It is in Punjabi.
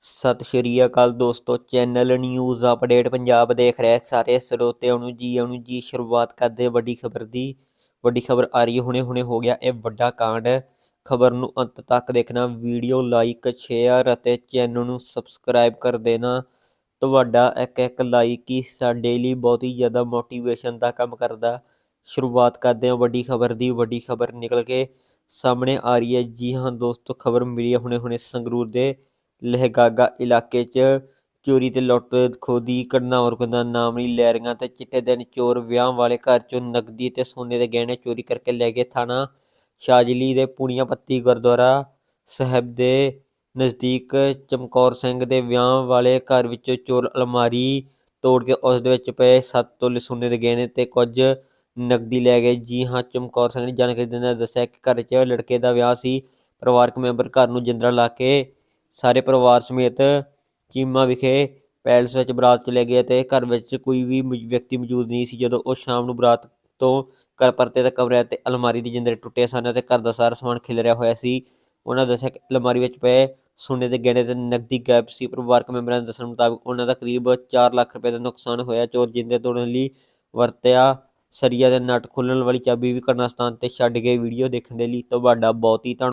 ਸਤਿ ਸ਼੍ਰੀ ਅਕਾਲ ਦੋਸਤੋ, ਚੈਨਲ ਨਿਊਜ਼ ਅਪਡੇਟ ਪੰਜਾਬ ਦੇਖ ਰਹੇ ਸਾਰੇ ਸਰੋਤਿਆਂ ਨੂੰ ਜੀ ਆਇਆਂ ਜੀ ਸ਼ੁਰੂਆਤ ਕਰਦੇ ਵੱਡੀ ਖਬਰ ਦੀ। ਵੱਡੀ ਖਬਰ ਆ ਰਹੀ ਹੈ, ਹੁਣੇ ਹੁਣੇ ਹੋ ਗਿਆ ਇਹ ਵੱਡਾ ਕਾਂਡ। ਖਬਰ ਨੂੰ ਅੰਤ ਤੱਕ ਦੇਖਣਾ, ਵੀਡੀਓ ਲਾਈਕ, ਸ਼ੇਅਰ ਅਤੇ ਚੈਨਲ ਨੂੰ ਸਬਸਕ੍ਰਾਈਬ ਕਰ ਦੇਣਾ। ਤੁਹਾਡਾ ਇੱਕ ਇੱਕ ਲਾਈਕ ਹੀ ਸਾਡੇ ਲਈ ਬਹੁਤ ਹੀ ਜ਼ਿਆਦਾ ਮੋਟੀਵੇਸ਼ਨ ਦਾ ਕੰਮ ਕਰਦਾ। ਸ਼ੁਰੂਆਤ ਕਰਦੇ ਹਾਂ ਵੱਡੀ ਖਬਰ ਦੀ। ਵੱਡੀ ਖਬਰ ਨਿਕਲ ਕੇ ਸਾਹਮਣੇ ਆ ਰਹੀ ਹੈ। ਜੀ ਹਾਂ ਦੋਸਤੋ, ਖਬਰ ਮਿਲੀ ਹੈ ਹੁਣੇ ਹੁਣੇ ਸੰਗਰੂਰ ਦੇ। ਲਹਿਗਾਗਾ ਇਲਾਕੇ 'ਚ ਚੋਰੀ ਤੇ ਲੁੱਟ ਖੋਹ ਦੀ ਘਟਨਾਵਾਂ ਰੁਕਣ ਨਾਮ ਨਹੀਂ ਲੈ ਰਹੀਆਂ ਤੇ ਚਿੱਟੇ ਦਿਨ ਚੋਰ ਵਿਆਹ ਵਾਲੇ ਘਰ 'ਚੋਂ ਨਕਦੀ ਤੇ ਸੋਨੇ ਦੇ ਗਹਿਣੇ ਚੋਰੀ ਕਰਕੇ ਲੈ ਗਏ। ਥਾਣਾ ਸ਼ਾਜਲੀ ਦੇ ਪੁਣੀਆਂ ਪੱਤੀ ਗੁਰਦੁਆਰਾ ਸਾਹਿਬ ਦੇ ਨਜ਼ਦੀਕ ਚਮਕੌਰ ਸਿੰਘ ਦੇ ਵਿਆਹ ਵਾਲੇ ਘਰ ਵਿੱਚੋਂ ਚੋਰ ਅਲਮਾਰੀ ਤੋੜ ਕੇ ਉਸ ਦੇ ਵਿੱਚ ਪਏ। 7 ਤੋਲੇ ਸੋਨੇ ਦੇ ਗਹਿਣੇ ਤੇ ਕੁਝ ਨਕਦੀ ਲੈ ਗਏ। ਜੀ ਹਾਂ, ਚਮਕੌਰ ਸਿੰਘ ਨੇ ਜਾਣਕਾਰੀ ਦਿੰਦਿਆਂ ਦੱਸਿਆ ਕਿ ਘਰ 'ਚ ਲੜਕੇ ਦਾ ਵਿਆਹ ਸੀ। ਪਰਿਵਾਰਕ ਮੈਂਬਰ ਘਰ ਨੂੰ ਜਿੰਦਰਾ ਲਾ ਕੇ ਸਾਰੇ ਪਰਿਵਾਰ ਸਮੇਤ ਚੀਮਾ ਵਿਖੇ ਪੈਲਸ ਵਿੱਚ ਬਰਾਤ ਚਲੇ ਗਏ ਤੇ ਘਰ ਵਿੱਚ ਕੋਈ ਵੀ ਵਿਅਕਤੀ ਮੌਜੂਦ ਨਹੀਂ ਸੀ। ਜਦੋਂ ਉਹ ਸ਼ਾਮ ਨੂੰ ਬਰਾਤ ਤੋਂ ਘਰ ਪਰਤੇ ਤਾਂ ਕਮਰੇ ਤੇ ਅਲਮਾਰੀ ਦੀ ਜਿੰਦਰੇ ਟੁੱਟੇ ਸਨ ਅਤੇ ਘਰ ਦਾ ਸਾਰਾ ਸਮਾਨ ਖਿਲਰਿਆ ਹੋਇਆ ਸੀ। ਉਹਨਾਂ ਦੱਸਿਆ ਕਿ ਅਲਮਾਰੀ ਵਿੱਚ ਪਏ ਸੋਨੇ ਦੇ ਗਹਿਣੇ ਤੇ ਨਕਦੀ ਗਾਇਬ ਸੀ। ਪਰਿਵਾਰਕ ਮੈਂਬਰਾਂ ਦੇ ਦੱਸਣ ਮੁਤਾਬਕ ਉਹਨਾਂ ਦਾ ਕਰੀਬ 4 ਲੱਖ ਰੁਪਏ ਦਾ ਨੁਕਸਾਨ ਹੋਇਆ। ਚੋਰ ਜਿੰਦੇ ਤੋੜਨ ਲਈ ਵਰਤਿਆ ਸਰੀਆ ਦੇ ਨਟ ਖੋਲਣ ਵਾਲੀ ਚਾਬੀ ਵੀ ਘਟਨਾ ਸਥਾਨ ਤੇ ਛੱਡ ਗਏ ਵੀਡੀਓ ਦੇਖਣ ਦੇ ਲਈ ਤੁਹਾਡਾ ਬਹੁਤ ਹੀ ਧੰਨ